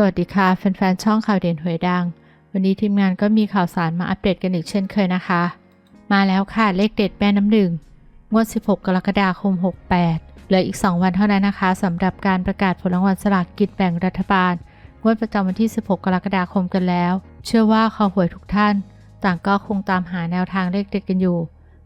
สวัสดีค่ะ แฟนๆ ช่องข่าวเด่นหวยดัง วันนี้ทีมงานก็มีข่าวสารมาอัปเดตกันอีกเช่นเคยนะคะ มาแล้วค่ะเลขเด็ดแม่น้ำหนึ่งงวด 16 กรกฎาคม 68 เหลืออีก 2 วันเท่านั้นนะคะสำหรับการประกาศผลรางวัลสลากกินแบ่งรัฐบาล งวดประจำวันที่ 16 กรกฎาคมกันแล้ว เชื่อว่าคอหวยทุกท่าน ต่างก็คงตามหาแนวทางเลขเด็ดกันอยู่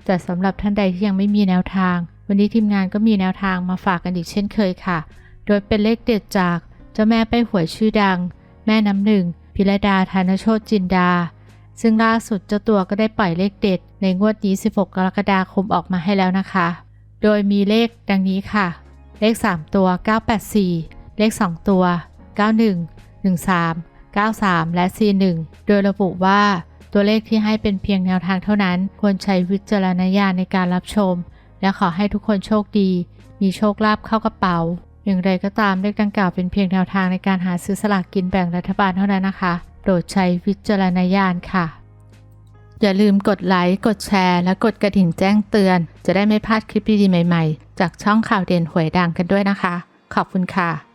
แต่สำหรับท่านใดที่ยังไม่มีแนวทาง วันนี้ทีมงานก็มีแนวทางมาฝากกันอีกเช่นเคยค่ะ โดยเป็นเลขเด็ดจาก เจ้าแม่ไปหวยชื่อดัง แม่น้ำหนึ่ง พิรดาธานโชตจินดา ซึ่งล่าสุดเจ้าตัวก็ได้ปล่อยเลขเด็ด ในงวดนี้ 16 กรกฎาคมออกมาให้แล้วนะคะ โดยมีเลขดังนี้ค่ะ เลข 3 ตัว 984 เลข 2 ตัว 91 13 93 และ41โดยระบุว่าตัวเลขที่ให้เป็นเพียงแนวทางเท่านั้น ควรใช้วิจารณญาณในการรับชม และขอให้ทุกคนโชคดี มีโชคลาภเข้ากระเป๋า อย่างไรก็ตามเลขดังกล่าวเป็นเพียงแนวทางในการหาซื้อสลากกินแบ่งรัฐบาลเท่านั้นนะคะ โปรดใช้วิจารณญาณค่ะ อย่าลืมกดไลค์ กดแชร์ และกดกระดิ่งแจ้งเตือน จะได้ไม่พลาดคลิปดีๆใหม่ ๆ จากช่องข่าวเด่นหวยดังกันด้วยนะคะ ขอบคุณค่ะ